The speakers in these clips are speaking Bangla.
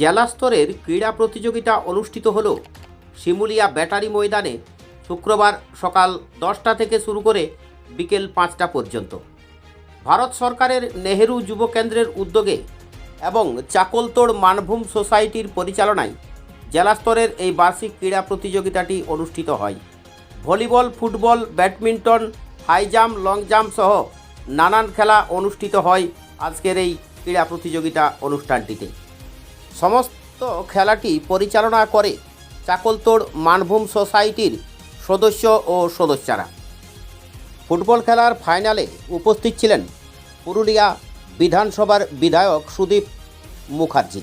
জেলা স্তরের ক্রীড়া প্রতিযোগিতা অনুষ্ঠিত হল। শিমুলিয়া ব্যাটারি ময়দানে শুক্রবার সকাল দশটা থেকে শুরু করে বিকেল পাঁচটা পর্যন্ত। ভারত সরকারের নেহেরু যুব কেন্দ্রের উদ্যোগে এবং চাকলতোড় মানভূম সোসাইটির পরিচালনায় জেলা স্তরের এই বার্ষিক ক্রীড়া প্রতিযোগিতাটি অনুষ্ঠিত হয়। Volleyball, football, badminton, high jump, long jump সহ নানান খেলা অনুষ্ঠিত হয় আজকের এই ক্রীড়া প্রতিযোগিতা অনুষ্ঠানটিতে। সমস্ত খেলাটি পরিচালনা করে চাকলতোড় মানভূম সোসাইটির সদস্য ও সদস্যরা। ফুটবল খেলার ফাইনালে উপস্থিত ছিলেন পুরুলিয়া বিধানসভার বিধায়ক সুদীপ মুখার্জি।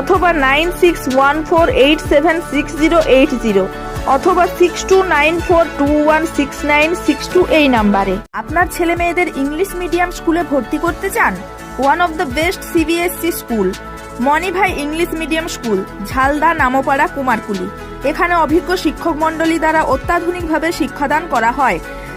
অথবা nine six one four eight seven six zero eight zero অথবা six two nine four two one six nine six two এই নাম্বারে। আপনার ছেলে মেয়েদের ইংলিশ মিডিয়াম স্কুলে ভর্তি করতে চান? One of the best CBSE school, Manibhai English medium school, Jhalda Namapara Kumarkuli. এখানে অভিজ্ঞ শিক্ষক মণ্ডলী দ্বারা অত্যাধুনিকভাবে শিক্ষাদান করা হয়।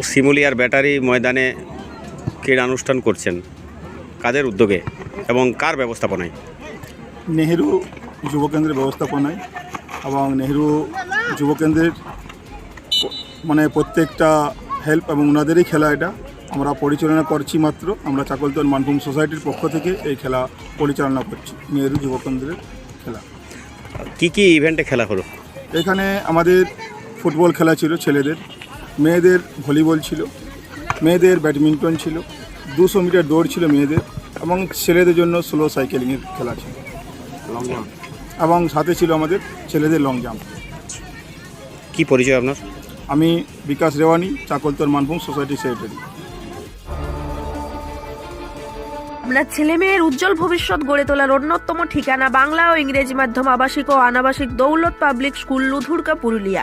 শিমুলিয়ার ব্যাটারি ময়দানে ক্রীড়া অনুষ্ঠান করছেন। কাদের উদ্যোগে এবং কার ব্যবস্থাপনায়? নেহেরু যুবকেন্দ্রের ব্যবস্থাপনায় এবং নেহেরু যুবকেন্দ্রের প- মানে প্রত্যেকটা হেল্প এবং ওনাদেরই খেলা এটা। আমরা পরিচালনা করছি মাত্র আমরা চাকলতন মানভূম সোসাইটির পক্ষ থেকে এই খেলা পরিচালনা করছি নেহেরু যুবকেন্দ্রের খেলা। কি কি ইভেন্টে খেলা হলো? এখানে আমাদের ফুটবল খেলা ছিল ছেলেদের। মেয়েদের ভলিবল ছিল মেয়েদের ব্যাডমিন্টন ছিল দুশো মিটার দৌড় ছিল মেয়েদের এবং ছেলেদের জন্য স্লো সাইকেলিংয়ের খেলা ছিল। লং জাম্প এবং সাথে ছিল আমাদের ছেলেদের লং জাম্প কি পরিচয় আপনার? আমি বিকাশ রেওয়ানি চাকলতর মানভূম সোসাইটি সেক্রেটারি। আপনার ছেলে মেয়ের উজ্জ্বল ভবিষ্যৎ গড়ে তোলার অন্যতম ঠিকানা বাংলা ও ইংরেজি মাধ্যম আবাসিক ও অনাবাসিক দৌলত পাবলিক স্কুল লুধুরকা পুরুলিয়া।